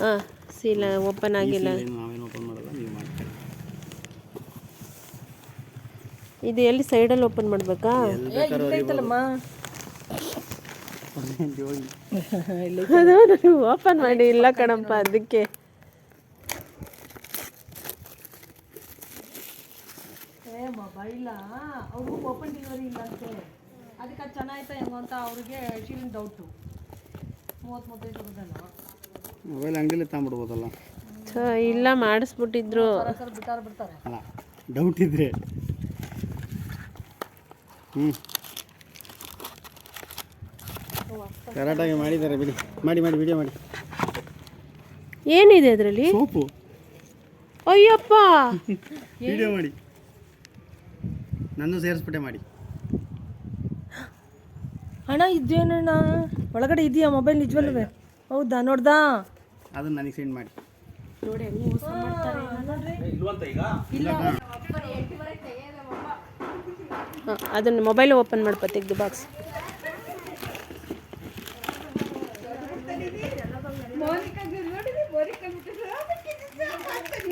ಹಾಂ ಸೀಲ ಓಪನ್ ಆಗಿಲ್ಲ. ಏನು ನಾವೇನು ಓಪನ್ ಮಾಡಲ್ಲ ನೀವು ಮಾಡ್ತೀರಿ ಇದು ಎಲ್ಲಿ ಸೈಡಲ್ಲಿ ಓಪನ್ ಮಾಡಬೇಕಾ? ಅದು ಓಪನ್ ಮಾಡಿ ಇಲ್ಲ ಕಣಪ್ಪ ಅದಕ್ಕೆ. ಏ ಮೊಬೈಲ ಅವರು ಓಪನ್ ಡೆಲಿವರಿ ಇಲ್ಲ ಅಂತೆ. ಅದಕ್ಕೆ ಅದು ಚೆನ್ನಾಯ್ತಾ ಹೆಂಗೋ ಅಂತ ಅವ್ರಿಗೆ ಶೀಲಿನ ಡೌಟು ಮೂವತ್ತು ಮೂವತ್ತೈದು ರೂಪಾಯಿದೇನೋ ಮೊಬೈಲ್ ಅಂಗಡಿಲಿ ತಗೊಂಡ್ಬಿಡ್ಬೋದಲ್ಲ? ಛ, ಇಲ್ಲ ಮಾಡಿಸ್ಬಿಟ್ಟಿದ್ರು. ಸರ ಸರ ಬಿಟ್ಟಾರೆ ಬಿಡ್ತಾರೆ. ಅಲ್ಲ ಡೌಟ್ ಇದ್ರೆ. ಹ್ಞೂ ಕರೆಕ್ಟಾಗಿ ಮಾಡಿದ್ದಾರೆ ಬಿಡಿ. ಮಾಡಿ ಮಾಡಿ ವಿಡಿಯೋ ಮಾಡಿ. ಏನಿದೆ ಅದರಲ್ಲಿ? ಸೋಪು. ಅಯ್ಯಪ್ಪ! ವಿಡಿಯೋ ಮಾಡಿ. ನನ್ನ ಸೇರಿಸ್ಬಿಟ್ಟೆ ಮಾಡಿ. ಅಣ್ಣ ಇದೇನಣ್ಣ? ಒಳಗಡೆ ಇದೆಯಾ? ಮೊಬೈಲ್ ನಿಜವಲ್ಲವೇ ಹೌದಾ? ನೋಡ್ದಾ? ಅದನ್ನ ನನಗೆ ಸೆಂಡ್ ಮಾಡಿ. ಹ, ಅದನ್ನ ಮೊಬೈಲ್ ಓಪನ್ ಮಾಡ್ಪ ತೆಗ್ದು ಬಾಕ್ಸ್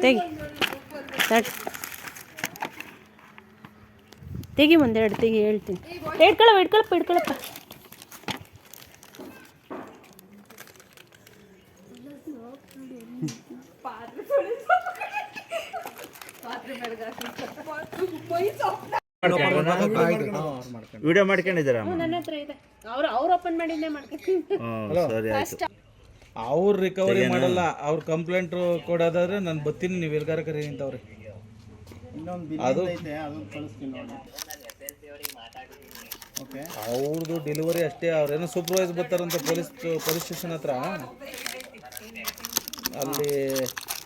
ತೆಗಿ. ತಟ್. ತೆಗಿ ಒಂದೆರಡು ತೆಗಿ ಹೇಳ್ತೀನಿ. ಇಟ್ಕೊಳಪ್ಪ ಇಟ್ಕೊಳಪ್ಪ ಇಟ್ಕೊಳಪ್ಪ. ವಿಡಿಯೋ ಮಾಡ್ಕೊಂಡಿದ್ದೀರಾ ನನ್ನ ಹತ್ರ ಇದೆ. ಅವ್ರು ಅವ್ರು ಓಪನ್ ಮಾಡಿದ್ದೇ ಮಾಡ್ಕೊಂಡು ಸರಿ ಆಯ್ತು. ಅವ್ರು ರಿಕವರಿ ಮಾಡಲ್ಲ ಅವ್ರ ಕಂಪ್ಲೇಂಟ್ ಕೊಡೋದಾದ್ರೆ ನಾನು ಬರ್ತೀನಿ ನೀವು ಎಲ್ಗಾರ ನಿಂತವ್ರಿ ಅಂತವ್ರೆ. ಅದು ಓಕೆ ಅವ್ರದ್ದು ಡೆಲಿವರಿ ಅಷ್ಟೇ ಅವ್ರೇನೋ ಸೂಪರ್ವೈಸ್ ಬರ್ತಾರಂತ ಪೊಲೀಸ್ ಪೊಲೀಸ್ ಸ್ಟೇಷನ್ ಹತ್ರ. ಅಲ್ಲಿ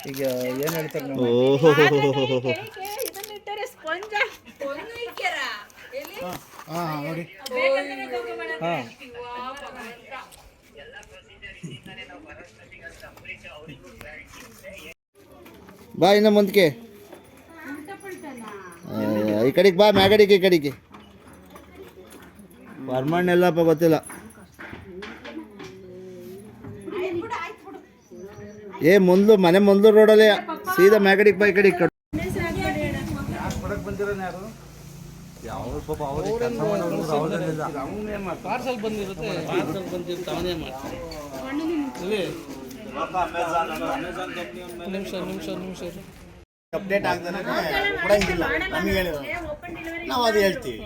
ಈಗ ಏನು ಹೇಳ್ತಾರೆ ನೋಡಿ ಹಾಂ ನೋಡಿ. ಹಾಂ. ಬಾ ಇನ್ನ ಮುಂದಕ್ಕೆ ಈ ಕಡೆಗೆ ಬಾ ಮ್ಯಾಗಡಿಗೆ ಈ ಕಡೆಗೆ. ಬರ್ಮಣ್ಣ ಎಲ್ಲಪ್ಪ ಗೊತ್ತಿಲ್ಲ. ಏ, ಮೊದಲು, ಮನೆ ಮೊದಲು ರೋಡಲ್ಲಿ, ಸೀದಾ ಮ್ಯಾಗಡಿಗೆ ಬೈ ಈ ಕಡೆಗೆ ಕಟ್ ಪಾರ್ಸಲ್ ಬಂದಿರುತ್ತೆ ಪಾರ್ಸಲ್ ಬಂದಿರುತ್ತೆ ಅವನೇ ಮಾಡ್ತಾನೆ ನಿಮಿಷ ನಿಮಿಷ ನಿಮಿಷ ಅಪ್ಡೇಟ್ ಆಗ್ದಾನೆ, ಕೊಡಂಗಿಲ್ಲ. ನಮಗೆ ಹೇಳಿದ್ರು. ನಾವು ಅದು ಹೇಳ್ತೀವಿ.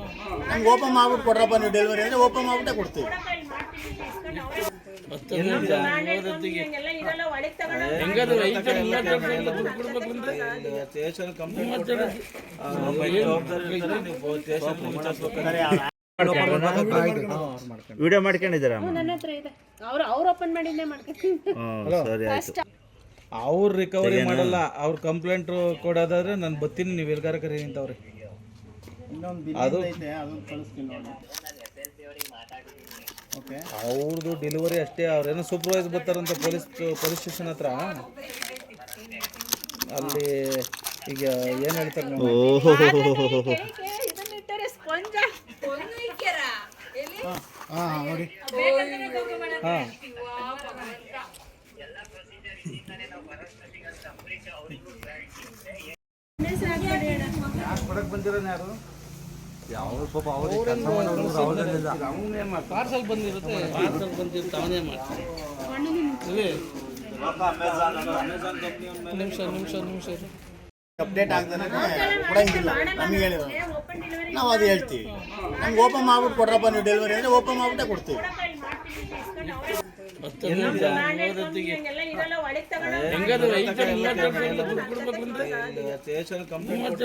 ನಮ್ಗೆ ಓಪನ್ ಮಾಡ್ಬಿಟ್ಟು ಕೊಡ್ರಪ್ಪ, ನೀವು ಡೆಲಿವರಿ ಅಂದರೆ ಓಪನ್ ಮಾಡ್ಬಿಟ್ಟೆ ಕೊಡ್ತೀವಿ. ವಿಡಿಯೋ ಮಾಡ್ಕೊಂಡಿದ್ದೀರಾ ನನ್ನ ಹತ್ರ ಇದೆ. ಅವ್ರು ಅವ್ರು ಓಪನ್ ಮಾಡಿದ್ದೇ ಮಾಡ್ಕೊಂಡು ಸರಿ ಆಯ್ತು. ಅವ್ರು ರಿಕವರಿ ಮಾಡಲ್ಲ. ಅವ್ರ ಕಂಪ್ಲೇಂಟ್ ಕೊಡೋದಾದ್ರೆ ನಾನು ಬತ್ತೀನಿ ನೀವು ಎಲ್ಗಾರ ಕರಿ ನಿಂತವ್ರಿ ಅದು ಓಕೆ ಅವ್ರದ್ದು ಡೆಲಿವರಿ ಅಷ್ಟೇ ಅವ್ರೇನು ಸೂಪರ್ವೈಸ್ ಬರ್ತಾರಂತ ಪೊಲೀಸ್ ಪೊಲೀಸ್ ಸ್ಟೇಷನ್ ಹತ್ರ. ಅಲ್ಲಿ ಈಗ ಏನು ಹೇಳ್ತಾರೆ ನೋಡಿ. ಹಾಂ ನೋಡಿ. ಹಾಂ. ಬಂದಿರೋನು ಯಾರು? ಪಾರ್ಸಲ್ ಬಂದಿರುತ್ತೆ ಪಾರ್ಸಲ್ ಬಂದಿರುತ್ತೆ ಅವನೇ ಮಾಡ್ತಾನೆ ನಿಮಿಷ ನಿಮಿಷ ನಿಮಿಷ ಅಪ್ಡೇಟ್ ಆಗ್ದಾನೆ ಕೊಡಂಗಿಲ್ಲ. ನಮಗೆ ಹೇಳಿದ್ರು. ನಾವು ಅದು ಹೇಳ್ತೀವಿ. ನಮ್ಗೆ ಓಪನ್ ಮಾಡ್ಬಿಟ್ಟು ಕೊಡ್ರಪ್ಪ ನೀವು ಡೆಲಿವರಿ ಅಂದರೆ ಓಪನ್ ಮಾಡ್ಬಿಟ್ಟೆ ಕೊಡ್ತೀವಿ. ಹೆಂಗಾದ್ರೆ ಐದು ಜನ ಇಲ್ಲ ಜನ ಇಲ್ಲ ದುಡ್ಡು ಕೊಡ್ಬೇಕು ಅಂದ್ರೆ ಸ್ಟೇಷನ್ ಕಂಪ್ಲೇಂಟ್